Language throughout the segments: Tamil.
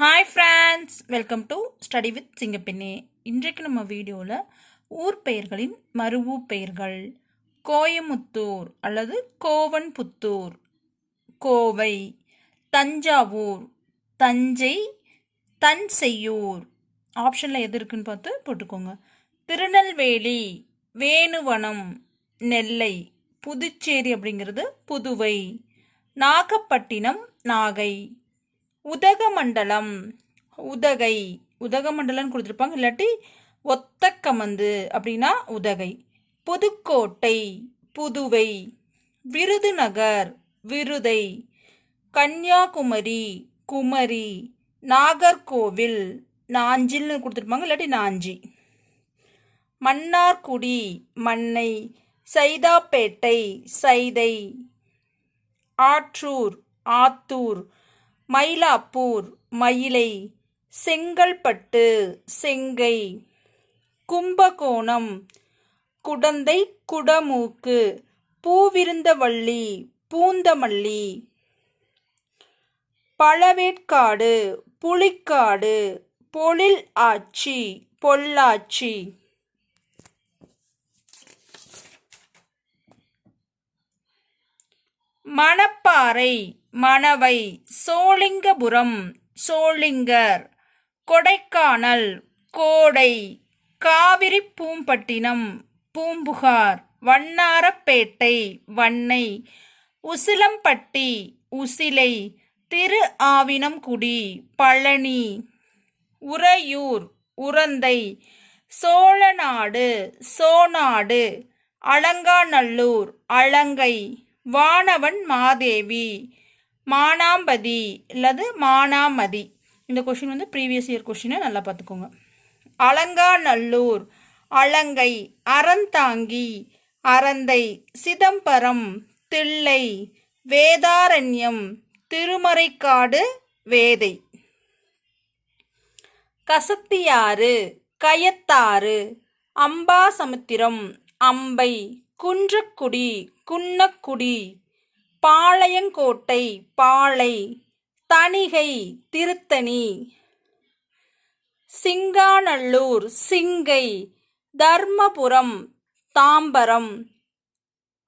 Hi friends welcome to study with Singappenne இன்றைக்கு நம்ம வீடியோவில் ஊர் பெயர்களின் மறுவூ பெயர்கள் கோயமுத்தூர் அல்லது கோவன்புத்தூர் கோவை தஞ்சாவூர் தஞ்சை தன்செய்யூர். ஆப்ஷனில் எது இருக்குன்னு பார்த்து போட்டுக்கோங்க. திருநெல்வேலி வேணுவனம் நெல்லை புதுச்சேரி அப்படிங்கிறது புதுவை. நாகப்பட்டினம் நாகை. உதகமண்டலம். உதகை. உதகமண்டலம்னு கொடுத்துருப்பாங்க இல்லாட்டி ஒத்தக்கமந்து அப்படின்னா உதகை. புதுக்கோட்டை புதுவை. விருதுநகர் விருதை. கன்னியாகுமரி குமரி. நாகர்கோவில் நாஞ்சில்னு கொடுத்துருப்பாங்க இல்லாட்டி நாஞ்சி. மன்னார்குடி மண்ணை. சைதாப்பேட்டை சைதை. ஆற்றூர் ஆத்தூர். மயிலாப்பூர் மயிலை செங்கல்பட்டு செங்கை கும்பகோணம் குடந்தை குடமூக்கு பூவிருந்தவள்ளி பூந்தமல்லி பழவேற்காடு புலிக்காடு பொழில் ஆட்சி பொள்ளாச்சி. மணப்பாறை மணவை சோளிங்கபுரம் சோளிங்கர் கொடைக்கானல் கோடை காவிரி பூம்பட்டினம் பூம்புகார் வண்ணாரப்பேட்டை வண்ணை உசிலம்பட்டி உசிலை திரு ஆவினம்குடி பழனி உறையூர் உரந்தை சோழநாடு சோநாடு அலங்காநல்லூர் அலங்கை வானவன் மாதேவி மானாம்பதி அல்லது மானாமதி. இந்த கொஷின் வந்து ப்ரீவியஸ் இயர் கொஷினை நல்லா பார்த்துக்கோங்க. அலங்காநல்லூர் அலங்கை அறந்தாங்கி அறந்தை சிதம்பரம் தில்லை வேதாரண்யம் திருமறைக்காடு வேதை. கசத்தியாறு கயத்தாறு அம்பாசமுத்திரம் அம்பை குன்றக்குடி குன்னக்குடி பாளையங்கோட்டை பாளை தணிகை திருத்தணி சிங்காநல்லூர் சிங்கை தர்மபுரம் தாம்பரம்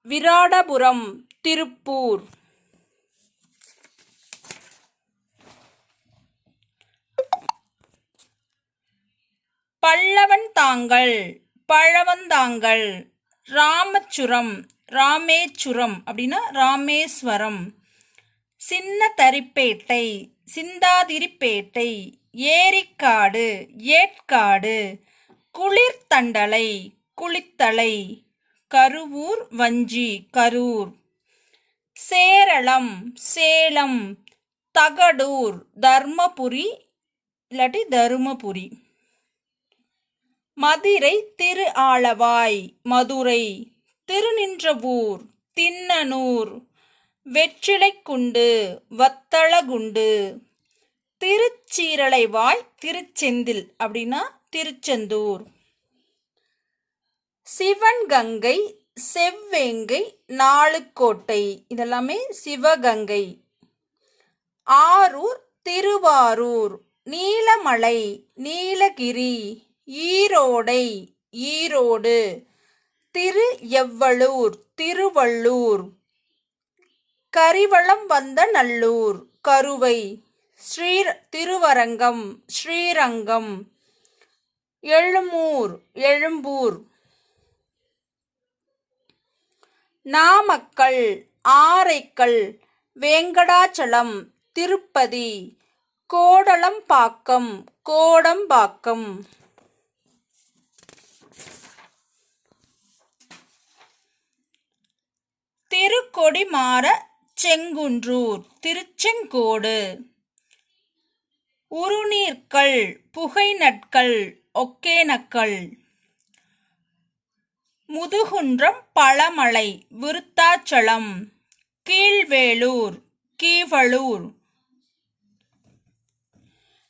விராடபுரம் திருப்பூர். பல்லவன் தாங்கள் பழவந்தாங்கள் ராமச்சுரம் ராமேச்சுரம் அப்படின்னா ராமேஸ்வரம். சின்ன தரிப்பேட்டை சிந்தாதிரிப்பேட்டை ஏரிக்காடு ஏற்காடு குளிர்தண்டலை குளித்தலை கருவூர் வஞ்சி கரூர். சேரளம் சேலம் தகடூர் தர்மபுரி இல்லாட்டி தருமபுரி. மதுரை திரு ஆளவாய் மதுரை. திருநின்றவூர் தின்னனூர். வெற்றிலைக்குண்டு வத்தளகுண்டு திருச்சீரலைவாய் திருச்செந்தில் அப்படின்னா திருச்செந்தூர். சிவன்கங்கை செவ்வேங்கை நாளுக்கோட்டை இதெல்லாமே சிவகங்கை. ஆரூர் திருவாரூர். நீலமலை நீலகிரி. ஈரோடை ஈரோடு. திரு எவ்வளூர் திருவள்ளூர். கரிவளம் வந்த நல்லூர் கருவை. ஸ்ரீ திருவரங்கம் ஸ்ரீரங்கம். எழுமூர் எழும்பூர். நாமக்கல் ஆரைக்கல் வேங்கடாச்சலம் திருப்பதி. கோடலம்பாக்கம் கோடம்பாக்கம். திருக்கொடிமாற செங்குன்றூர் திருச்செங்கோடு. உருநீர்கள் புகை நட்கள் ஒக்கேனக்கள் முதுகுன்றம் பழமலை விருத்தாச்சலம். கீழ்வேளூர் கீவளூர்.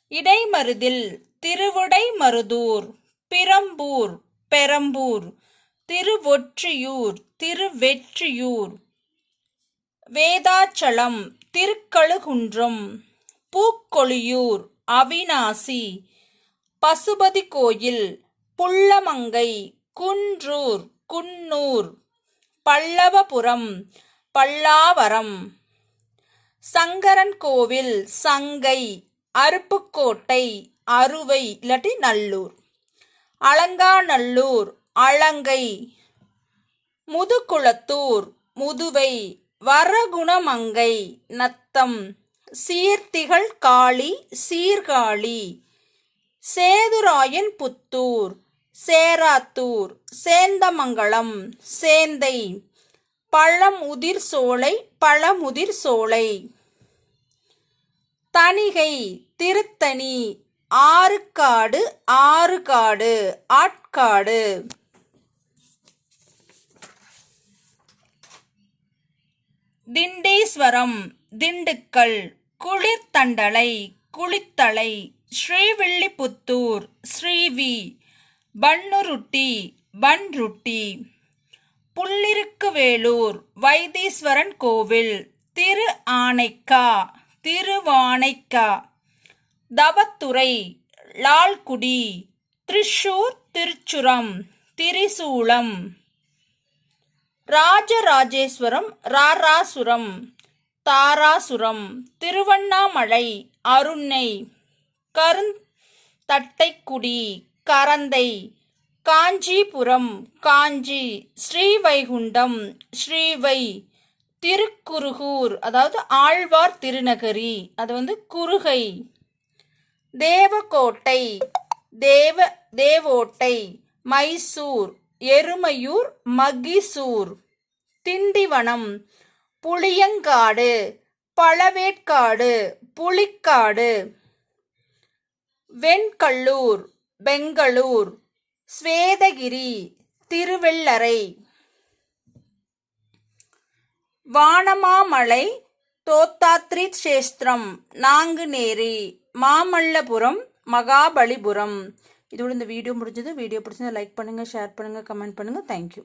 இடைமருதில் திருவிடைமருதூர் பிரம்பூர் பெரம்பூர். திருவொற்றியூர் திருவெற்றியூர். வேதாச்சலம் திருக்கழுகுன்றம் பூக்கொழியூர் அவிநாசி பசுபதி கோயில் புள்ளமங்கை குன்றூர் குன்னூர். பல்லவபுரம் பல்லாவரம். சங்கரன் கோவில் சங்கை அருப்புக்கோட்டை அறுவை இல்லாட்டி நல்லூர். அலங்காநல்லூர் அழங்கை. முதுகுளத்தூர் முதுவை வரகுணமங்கை நத்தம் சீர்த்திகள் காளி சீர்காழி. சேதுராயன் புத்தூர் சேராத்தூர் சேந்தமங்கலம் சேந்தை. பழமுதிர் சோலை பழமுதிர் சோலை. தணிகை திருத்தணி ஆறுக்காடு ஆறுகாடு ஆட்காடு. திண்டீஸ்வரம் திண்டுக்கல் குளிர்தண்டலை குளித்தலை ஸ்ரீவில்லிபுத்தூர் ஸ்ரீவி பன்னுருட்டி பன்ருட்டி புள்ளிருக்குவேலூர் வைத்தீஸ்வரன் கோவில் திரு ஆனைக்கா திருவானைக்கா தவத்துறை லால்குடி திரிஷூர் திருச்சுரம் திரிசூலம். ராஜராஜேஸ்வரம் ராராசுரம் தாராசுரம் திருவண்ணாமலை அருணை கருந்தட்டைக்குடி கரந்தை காஞ்சிபுரம் காஞ்சி ஸ்ரீவைகுண்டம் ஸ்ரீவை திருக்குருகூர் அதாவது ஆழ்வார் திருநகரி அது வந்து குறுகை தேவக்கோட்டை தேவ தேவோட்டை மைசூர் எருமையூர் மகிசூர். திண்டிவனம் புளியங்காடு பழவேற்காடு புலிக்காடு வெண்கல்லூர் பெங்களூர் ஸ்வேதகிரி திருவெள்ளரை. வானமாமலை தோத்தாத்ரி சேஸ்திரம் நாங்குநேரி மாமல்லபுரம் மகாபலிபுரம். இதோட இந்த வீடியோ முடிஞ்சது. வீடியோ பிடிச்சதை லைக் பண்ணுங்கள் ஷேர் பண்ணுங்கள் கமெண்ட் பண்ணுங்கள் தேங்க்யூ